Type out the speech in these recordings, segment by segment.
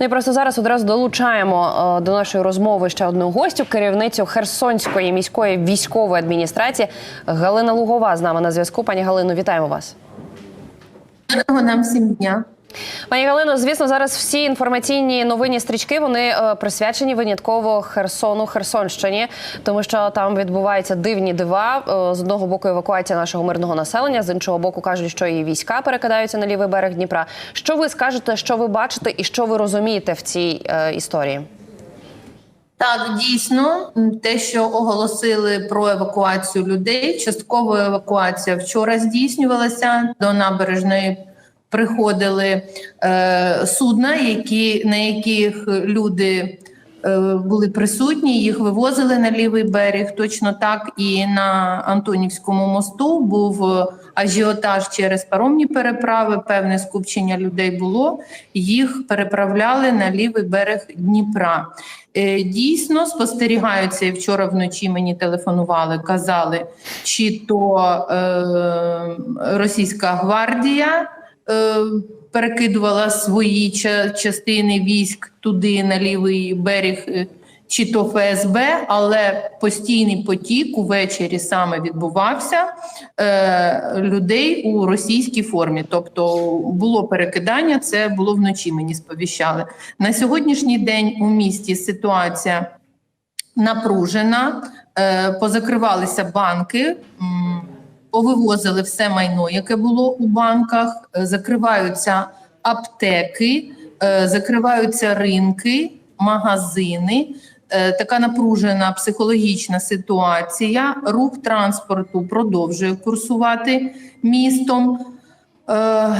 Ну і просто зараз одразу долучаємо е, до нашої розмови ще одну гостю, керівницю Херсонської міської військової адміністрації Галина Лугова з нами на зв'язку. Пані Галину, вітаємо вас. Доброго нам всім дня. Пані Галино, звісно, зараз всі інформаційні новинні стрічки вони е, присвячені винятково Херсону, Херсонщині, тому що там відбуваються дивні дива. Е, з одного боку евакуація нашого мирного населення, з іншого боку кажуть, що і війська перекидаються на лівий берег Дніпра. Що ви скажете, що ви бачите і що ви розумієте в цій е, історії? Так, дійсно, те, що оголосили про евакуацію людей, часткова евакуація вчора здійснювалася до набережної. Приходили е, судна, які на яких люди е, були присутні, їх вивозили на лівий берег. Точно так і на Антонівському мосту був ажіотаж через паромні переправи. Певне скупчення людей було. Їх переправляли на лівий берег Дніпра. Е, Дійсно спостерігаються і вчора вночі мені телефонували, казали, чи то е, російська гвардія перекидувала свої частини військ туди на лівий берег. е, Чи то ФСБ, але постійний потік увечері саме відбувався е, людей у російській формі. Тобто було перекидання, це було вночі. Мені сповіщали на сьогоднішній день. У місті ситуація напружена, е, позакривалися банки. Повивозили все майно, яке було у банках, е, закриваються аптеки, е, закриваються ринки, магазини. Е, Така напружена психологічна ситуація. Рух транспорту продовжує курсувати містом. Е,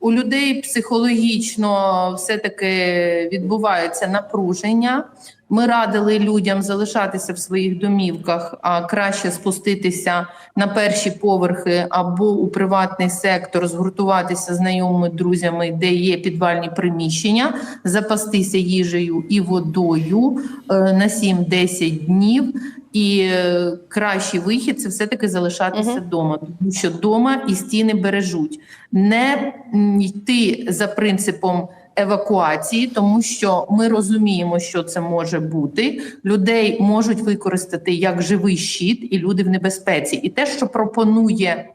У людей психологічно все-таки відбувається напруження. Ми радили людям залишатися в своїх домівках, а краще спуститися на перші поверхи або у приватний сектор, згуртуватися знайомими друзями, де є підвальні приміщення, запастися їжею і водою е, на 7-10 днів. І е, кращий вихід це все-таки залишатися вдома, тому що вдома і стіни бережуть. Не йти за принципом евакуації, тому що ми розуміємо, що це може бути. Людей можуть використати як живий щит, і люди в небезпеці. І те, що пропонує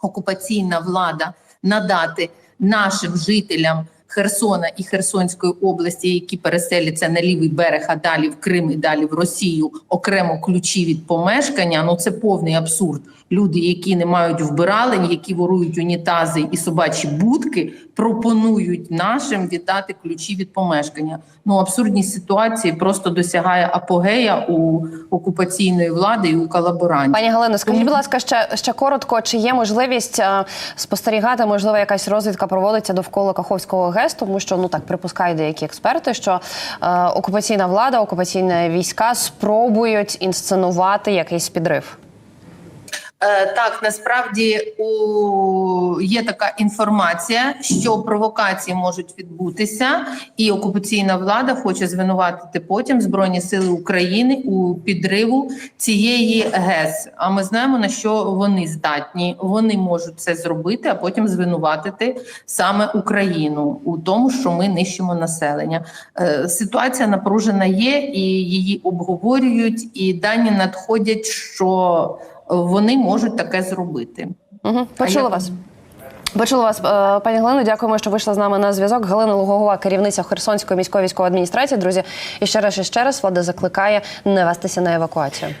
окупаційна влада надати нашим жителям Херсона і Херсонської області, які переселяться на лівий берег, а далі в Крим і далі в Росію, окремо ключі від помешкання. Ну це повний абсурд. Люди, які не мають вбиралень, які ворують унітази і собачі будки, пропонують нашим віддати ключі від помешкання. Ну абсурдність ситуації просто досягає апогея у окупаційної влади і у колаборантів. Пані Галино, скажіть, будь ласка, ще, ще коротко, чи є можливість е, спостерігати, можливо, якась розвідка проводиться довкола Каховського ГЕС, тому що ну так припускають деякі експерти, що е, окупаційна влада, окупаційні війська спробують інсценувати якийсь підрив. Е, Так, насправді у... є така інформація, що провокації можуть відбутися, і окупаційна влада хоче звинуватити потім Збройні Сили України у підриву цієї ГЕС. А ми знаємо на що вони здатні. Вони можуть це зробити, а потім звинуватити саме Україну у тому, що ми нищимо населення. Е, Ситуація напружена є, і її обговорюють, і дані надходять, що вони можуть таке зробити. Угу. Почула я- вас. Почула вас, е, пані Галино. Дякуємо, що вийшла з нами на зв'язок. Галина Лугогова, керівниця Херсонської міської військової адміністрації. Друзі, і ще раз і ще раз влада закликає не вестися на евакуацію.